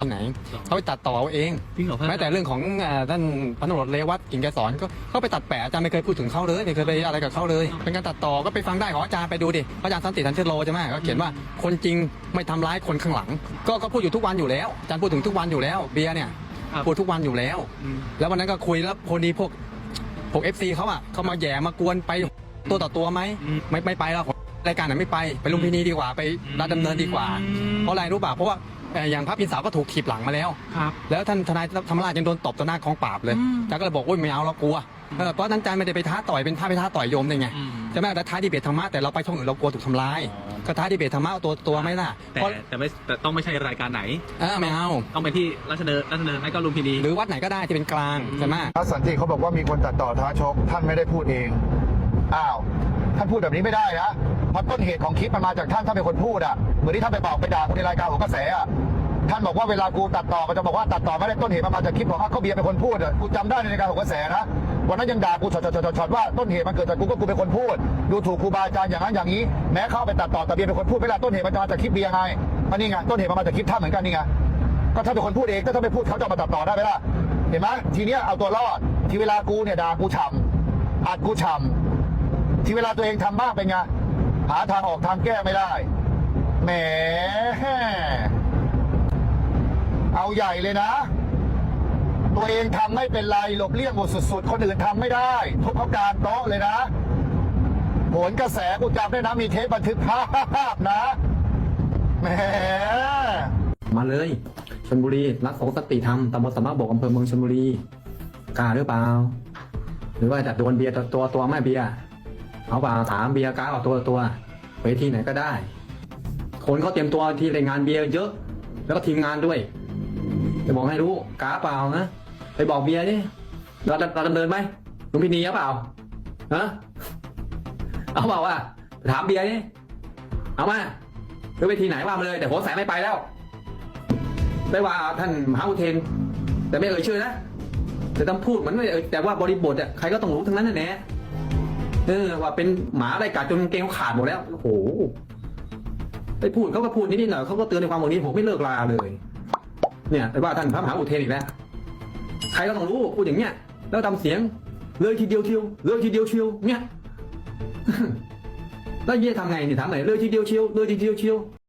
ที่ไหนเขาไปตัดต่อเอาเองจริงเหรอพระแม้แต่เรื่องของเอ่อท่านพันตำรวจเรวัตกิ่งแกสอนก็เขาไปตัดแปะอาจารย์ไม่เคยพูดถึงเขาเลยไม่เคยไปอะไรกับเขาเลย เป็นการตัดต่อก็ไปฟังได้ของอาจารย์ไปดูดิพระอาจารย์สันติทันเชโลใช่ไหมก็เขียนว่าคนจริงไม่ทำร้ายคนข้างหลัง ก็ก็พูดอยู่ทุกวันอยู่แล้วอาจารย์พูดถึงทุกวันอยู่แล้ว เบียร์เนี่ยครับ พูดทุกวันอยู่แล้ว อืม แล้ววันนั้นก็คุยแล้วพอดีพวกพวกเอฟซีเขาอะเขามาแหย่มากวนไปตัวต่อตัวไหมอืมไม่ไม่ไปแล้วรายการไหนไม่ไปไปลุมพินีดีกว่าไปรัฐดำเนินดีกว่า อืม เพราะอะไรรู้ป่ะเพราะว่า เอ่ออย่างพระพินสาวก็ถูกถีบหลังมาแล้ว ครับ แล้วท่านทนายธรรมราชยังโดนตบต่อหน้ากองปราบเลยอืมอาจารย์ก็เลยบอกว่าไม่เอาเรากลัวเออเพราะนั้นอาจารย์ไม่ได้ไปท้าต่อยเป็นท้าไปท้าต่อยโยมได้ไงอืมใช่ไหมแต่ท้าดีเบตธรรมะแต่เราไปช่องอื่นเรากลัวถูกทำร้ายอ๋อก็ท้าดีเบตธรรมะเอาตัวตัวไม่ล่ะแต่เพราะแต่ไม่แต่ต้องไม่ใช่รายการไหน เออไม่เอา ต้องไปที่ราชดำเนินราชดำเนินไม่ก็ลุมพินี หรือวัดไหนก็ได้ที่เป็นกลางใช่ไหม พระสันติเขาบอกว่ามีคนตัดต่อท้าชก ท่านไม่ได้พูดเอง อ้าว ท่านพูดแบบนี้ไม่ได้นะ เพราะต้นเหตุของคลิปมันมาจากท่านท่านเป็นคนพูดอะเหมือนที่ท่านไปบอกไปด่าคนในรายการของกระแสอะท่านบอกว่าเวลากูตัดต่อมันจะบอกว่าตัดต่อไม่ได้ต้นเหตุมันมาจากคลิปของเขาเบียร์เป็นคนพูดอะกูจำได้ในรายการของกระแสนะวันนั้นยังด่ากูช็อตช็อตช็อตช็อตว่าต้นเหตุมันเกิดจากกูก็กูเป็นคนพูด ดูถูกครูบาอาจารย์อย่างนั้นอย่างนี้แม้เข้าไปตัดต่อแต่เบียร์เป็นคนพูดไม่ได้ต้นเหตุมันมาจากคลิปเบียร์ไงอันนี้ไงต้นเหตุมันมาจากคลิปท่านเหมือนกันนี่ไงก็ถ้านเป็นคนพูดเองถ้าท่านไม่พูดเขาจะมาตัดต่อได้ไหมล่ะเห็นไหมทีเนี้ยเอาตัวรอดที่เวลากูเนี่ยด่ากูฉ่ำอัดกูฉ่ำที่เวลาตัวเองทำบ้างเป็นไง หาทางออกทางแก้ไม่ได้ แหม เอาใหญ่เลยนะ ตัวเองทำไม่เป็นไรหลบเลี่ยงหมดสุดๆ คนอื่นทำไม่ได้ ทุกประการโต๊ะเลยนะโหนกระแสกูจำได้นะมีเทปบันทึกภาพนะแหมมาเลยชลบุรีรักสงสติธรรมตำบลสำนักบกอำเภอเมืองชลบุรีกล้าหรือเปล่า หรือว่าจะโดนเบียร์ตัวตัวตัวไม่เบียร์ เอาเปล่าถามเบียร์กล้าเอาตัวตัวไปที่ไหนก็ได้ คนเขาเตรียมตัวที่รายงานเบียร์เยอะ แล้วก็ทีมงานด้วยจะบอกให้รู้กล้าเปล่านะไปบอกเบียร์ดิเราจะเราดำเนินไหมลุงพินีเอาเปล่าฮะเอาเปล่าว่าถามเบียร์ดิเอามาหรือไปทีไหนว่ามาเลยแต่ผมแสงไม่ไปแล้วไม่ว่าท่านมหาอุเทน แต่ไม่เอ่ยชื่อนะแต่ต้องพูดเหมือนไม่แต่ว่าบริบทอะใครก็ต้องรู้ทั้งนั้นน่ะแน่ เออว่าเป็นหมาอะไรกัดจนกงเกงขาดหมดแล้วโอ้โหไปพูดเขาก็พูดนิดๆหน่อยเขาก็เตือนในความหวังนี้ผมไม่เลิกลาเลย เนี่ยแต่ว่าท่านพระมหาอุเทนอีกแล้วใครก็ต้องรู้พูดอย่างเงี้ยแล้วทำเสียงเลยทีเดียวเชียวเลยทีเดียวเชียวเนี่ยแล้วเย่ทำไงเนี่ยถามหน่อยเลยทีเดียวเชียวเลยทีเดียวเชียว